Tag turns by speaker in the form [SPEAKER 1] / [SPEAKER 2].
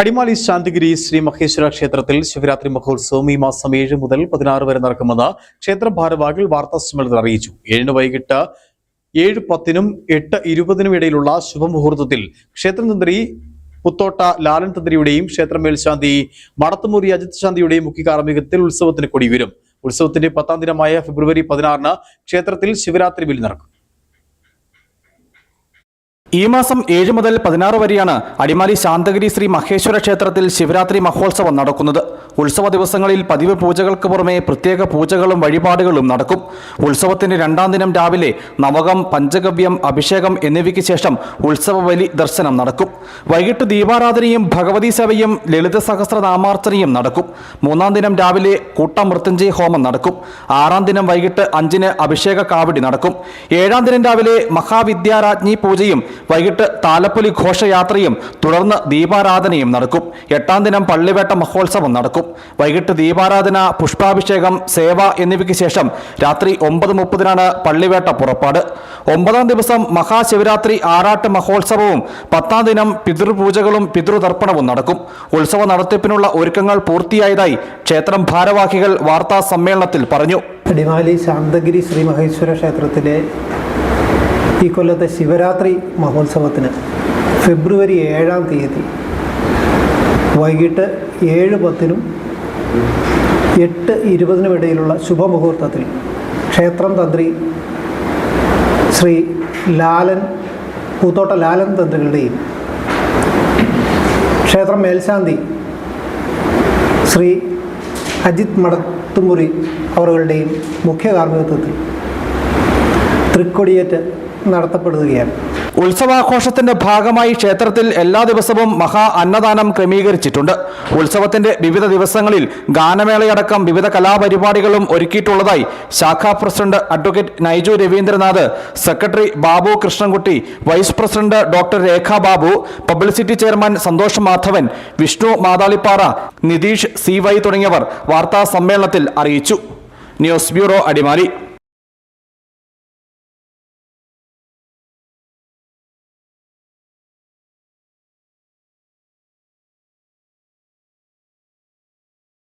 [SPEAKER 1] അടിമാലി ശാന്തിഗിരി ശ്രീ മഹേശ്വര ക്ഷേത്രത്തിൽ ശിവരാത്രി മഹോത്സവം ഈ മാസം ഏഴ് മുതൽ പതിനാറ് വരെ നടക്കുമെന്ന് ക്ഷേത്ര ഭാരവാഹികൾ വാർത്താ സമ്മേളനത്തിൽ അറിയിച്ചു. ഏഴിന് വൈകിട്ട് ഏഴ് പത്തിനും എട്ട് ഇരുപതിനും ഇടയിലുള്ള ശുഭമുഹൂർത്തത്തിൽ ക്ഷേത്രതന്ത്രി പുത്തോട്ട ലാലൻ തന്ത്രിയുടെയും ക്ഷേത്ര മേൽശാന്തി മടത്തുമുറി അജിത് ശാന്തിയുടെയും മുഖ്യ കാർമ്മികത്തിൽ ഉത്സവത്തിന് കൊടിവരും ഉത്സവത്തിന്റെ പത്താം ദിനമായ ഫെബ്രുവരി പതിനാറിന് ക്ഷേത്രത്തിൽ ശിവരാത്രി ബലി നടക്കും
[SPEAKER 2] ഈ മാസം ഏഴ് മുതൽ പതിനാറ് വരെയാണ് അടിമാലി ശാന്തഗിരി ശ്രീ മഹേശ്വര ക്ഷേത്രത്തിൽ ശിവരാത്രി മഹോത്സവം നടക്കുന്നത്. ഉത്സവ ദിവസങ്ങളിൽ പതിവ് പൂജകൾക്ക് പുറമെ പ്രത്യേക പൂജകളും വഴിപാടുകളും നടക്കും. ഉത്സവത്തിന്റെ രണ്ടാം ദിനം രാവിലെ നവകം പഞ്ചഗവ്യം അഭിഷേകം എന്നിവയ്ക്ക് ശേഷം ഉത്സവ ബലി ദർശനം നടക്കും. വൈകിട്ട് ദീപാരാധനയും ഭഗവതി സേവയും ലളിത സഹസ്രനാമാർച്ചനയും നടക്കും. മൂന്നാം ദിനം രാവിലെ കൂട്ടമൃത്യുഞ്ജയ ഹോമം നടക്കും. ആറാം ദിനം വൈകിട്ട് അഞ്ചിന് അഭിഷേക കാവടി നടക്കും. ഏഴാം ദിനം രാവിലെ മഹാവിദ്യാരാജ്ഞി പൂജയും വൈകിട്ട് താലപ്പൊലി ഘോഷയാത്രയും തുടർന്ന് ദീപാരാധനയും നടക്കും. എട്ടാം ദിനം പള്ളിവേട്ട മഹോത്സവം നടക്കും. വൈകിട്ട് ദീപാരാധന പുഷ്പാഭിഷേകം സേവ എന്നിവയ്ക്ക് ശേഷം രാത്രി ഒമ്പത് മുപ്പതിനാണ് പള്ളിവേട്ട പുറപ്പാട്. ഒമ്പതാം ദിവസം മഹാശിവരാത്രി ആറാട്ട് മഹോത്സവവും പത്താം ദിനം പിതൃപൂജകളും പിതൃതർപ്പണവും നടക്കും. ഉത്സവ നടത്തിപ്പിനുള്ള ഒരുക്കങ്ങൾ പൂർത്തിയായതായി ക്ഷേത്രം ഭാരവാഹികൾ വാർത്താ സമ്മേളനത്തിൽ പറഞ്ഞു.
[SPEAKER 3] അടിമാലി ശാന്തഗിരി ശ്രീ മഹേശ്വര ക്ഷേത്രത്തിലെ ഈ കൊല്ലത്തെ ശിവരാത്രി മഹോത്സവത്തിന് ഫെബ്രുവരി ഏഴാം തീയതി. വൈകിട്ട് ഏഴ് പത്തിനും എട്ട് ഇരുപതിനും ഇടയിലുള്ള ശുഭമുഹൂർത്തത്തിൽ ക്ഷേത്രം തന്ത്രി ശ്രീ ലാലൻ പൂത്തോട്ട ലാലൻ തന്ത്രികളുടെയും ക്ഷേത്രം മേൽശാന്തി ശ്രീ അജിത് മടത്തുമുറി അവരുടെയും മുഖ്യ കാർമ്മികത്വത്തിൽ തൃക്കൊടിയേറ്റ് നടത്തപ്പെടുകയാണ്.
[SPEAKER 2] ഉത്സവാഘോഷത്തിന്റെ ഭാഗമായി ക്ഷേത്രത്തിൽ എല്ലാ ദിവസവും മഹാ അന്നദാനം ക്രമീകരിച്ചിട്ടുണ്ട്. ഉത്സവത്തിന്റെ വിവിധ ദിവസങ്ങളിൽ ഗാനമേളയടക്കം വിവിധ കലാപരിപാടികളും ഒരുക്കിയിട്ടുള്ളതായി ശാഖാ president advocate Naiju Raveendranath secretary Babu Krishnankutty vice president doctor Rekha Babu publicity chairman Santhosh Madhavan Vishnu Mathalippara Nitheesh C Y തുടങ്ങിയവർ വാർത്താ സമ്മേളനത്തിൽ അറിയിച്ചു. News bureau Adimali.